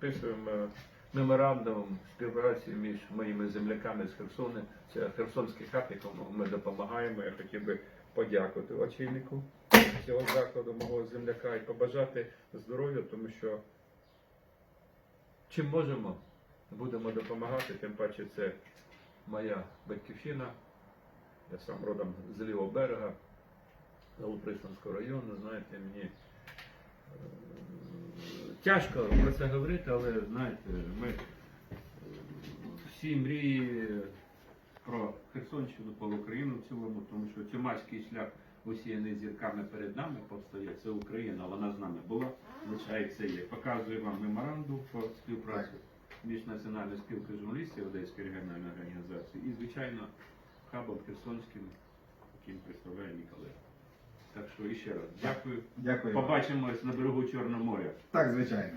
підписуємо е, меморандум співпраці між моїми земляками з Херсони. Це Херсонський хаб, якому ми допомагаємо. Я хотів би подякувати очільнику цього закладу, мого земляка, і побажати здоров'я, тому що чим можемо, будемо допомагати, тим паче це моя батьківщина. Я сам родом з лівого берега, Новопристанського району, знаєте, мені тяжко про це говорити, але знаєте, ми е, всі мрії про Херсонщину, про Україну в цілому, тому що Тюмацький шлях усіяний зірками перед нами повстає. Це Україна, вона з нами була, лишається є. Показую вам меморандум про співпрацю між Національною спілкою журналістів Одеської регіональної організації і, звичайно, хабом Херсонським, що іще раз дякую. Дякую. Побачимось на берегу Чорного моря. Так, звичайно.